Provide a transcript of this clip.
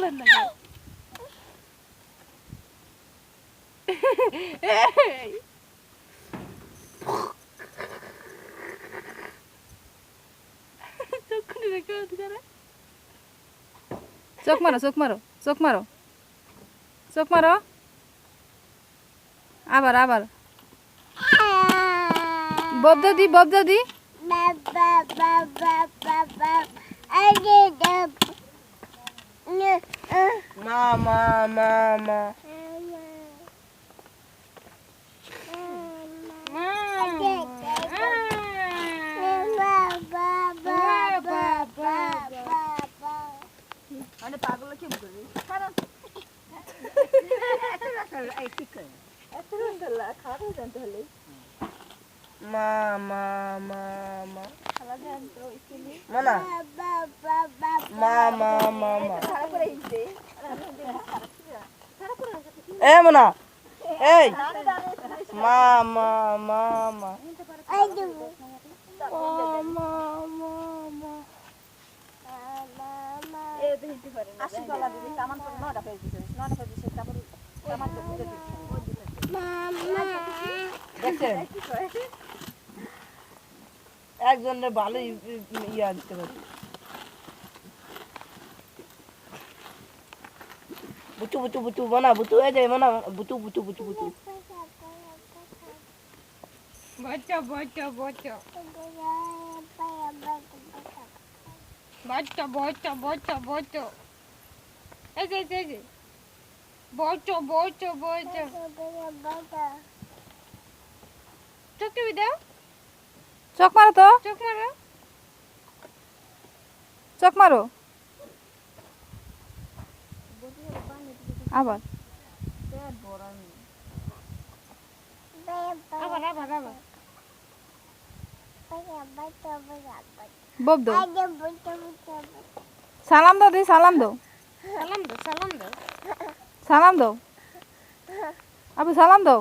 করলেন না চোখ মারো চোখ মারো চোখ মারো। চোখ মারো। আবার আবার। ববদা দি ববদা দি মা মা মা মা মানে পাগল কি করবি কারণ মা মা মা মা মানা মা মা মা মা এ মানা এই। একজনের ভালো ইয়া দিতে পারি। বুতু বুতু বুতু বানা বুতু এই যে বানা বুতু বুতু বুতু বুতু বচ্চা বচ্চা বচ্চা বচ্চা বচ্চা বচ্চা বচ্চা এই যে এই যে বচ্চা বচ্চা বচ্চা চোখ টিপি দাও চোখ মারো তো চোখ মারো চোখ মারো আবার? সালাম বব দো। সালাম দাও দি সালাম দাও। সালাম দো সালাম দাও। সালাম দাও। আবু সালাম দাও।